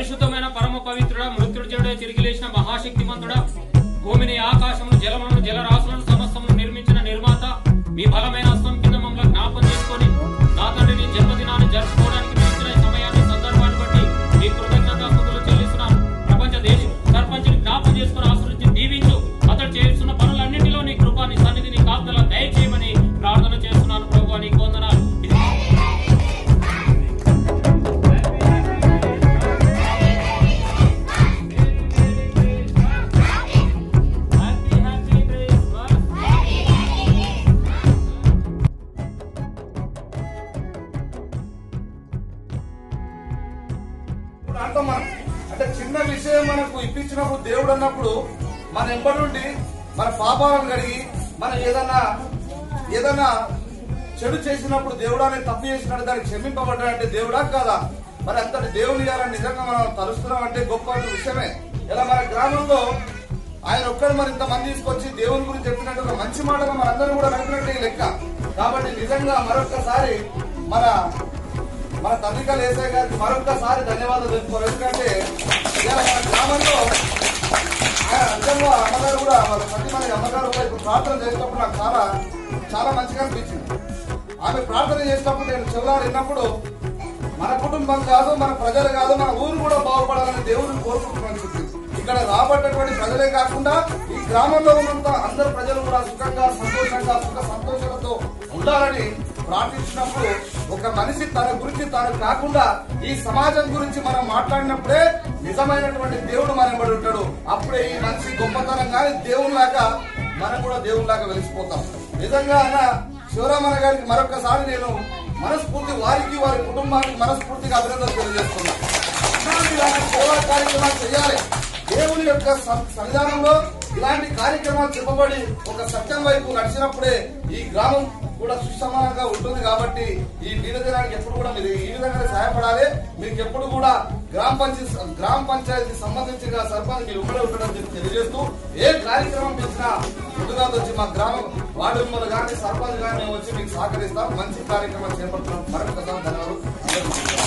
పరిశుద్ధమైన పరమ పవిత్రుడ మృత్యుడు తిరిగి లేచిన మహాశక్తిమంతుడ భూమిని ఆకాశము జలములను జలరాశులను సమస్తము నిర్మించిన నిర్మాత మీ బలమైన దాంతో మనం అంటే చిన్న విషయం మనకు ఇప్పించినప్పుడు దేవుడు అన్నప్పుడు మన ఎంబడి నుండి మన పాపాలను కడిగి మనం ఏదన్నా ఏదన్నా చెడు చేసినప్పుడు దేవుడా నేను తప్పు చేసినట్టు దానికి క్షమింపబడ్డాడంటే దేవుడా కాదా? మరి అంతటి దేవుని ఇవ్వాలని నిజంగా మనం తలుస్తున్నాం అంటే గొప్ప విషయమే. ఇలా మన గ్రామంలో ఆయన ఒక్కడు మరి ఇంతమంది తీసుకొచ్చి దేవుని గురించి చెప్పినట్టు ఒక మంచి మాటగా మనందరం కూడా నడిపినట్టే లెక్క. కాబట్టి నిజంగా మరొక్కసారి మన మన తల్లికలు ఏసఐ గారికి మరొకసారి ధన్యవాదాలు తెలుసుకోవాలి ఎందుకంటే ఇవాళ మన గ్రామంలో ఆయన అమ్మగారు కూడా వాళ్ళ ప్రతి మంది అమ్మగారు కూడా ఇప్పుడు ప్రార్థన చేసినప్పుడు నాకు చాలా చాలా మంచిగా అనిపించింది. ఆమె ప్రార్థన చేసినప్పుడు నేను చెవులారు విన్నప్పుడు మన కుటుంబం కాదు మన ప్రజలు కాదు మన ఊరు కూడా బాగుపడాలని దేవుడిని కోరుకుంటున్నాను చెప్పింది. ఇక్కడ రాబడ్డటువంటి ప్రజలే కాకుండా ఈ గ్రామంలో ఉన్నంత అందరు ప్రజలు కూడా సుఖంగా సంతోషంగా సుఖ సంతోషాలతో ఉండాలని ప్రార్థించినప్పుడు ఒక మనిషి తన గురించి తాను కాకుండా ఈ సమాజం గురించి మనం మాట్లాడినప్పుడే నిజమైనటువంటి దేవుడు మన వెంబడి ఉంటాడు. అప్పుడే ఈ మనిషి గొప్పతనం కానీ దేవునిలాగా మనం కూడా దేవునిలాగా వెలిసిపోతాం. నిజంగా అన్న శివరామన్న గారికి మరొకసారి నేను మనస్ఫూర్తి వారికి వారి కుటుంబానికి మనస్ఫూర్తిగా అభినందనలు తెలియజేస్తున్నా. ఇలాంటి సేవా కార్యక్రమాలు చేయాలి. దేవుని యొక్క సన్నిధానంలో ఇలాంటి కార్యక్రమాలు చెప్పబడి ఒక సత్యం వైపు నడిచినప్పుడే ఈ గ్రామం కూడా సుసమానంగా ఉంటుంది కాబట్టి ఈ దీనదినానికి ఎప్పుడు కూడా మీరు ఈ విధంగానే సహాయపడాలి. మీకు ఎప్పుడు కూడా గ్రామ పంచాయతీ గ్రామ పంచాయతీ సంబంధించిన సర్పంచ్ మీరు ఇక్కడే ఉండడం చెప్పి తెలియజేస్తూ ఏ కార్యక్రమం చేసినా ముందుగా వచ్చి మా గ్రామం వార్డు మెంబర్ కానీ సర్పంచ్ కానీ మేము వచ్చి మీకు సహకరిస్తాం. మంచి కార్యక్రమం చేపడుతున్నాం. మరొకసారి ధన్యవాదాలు.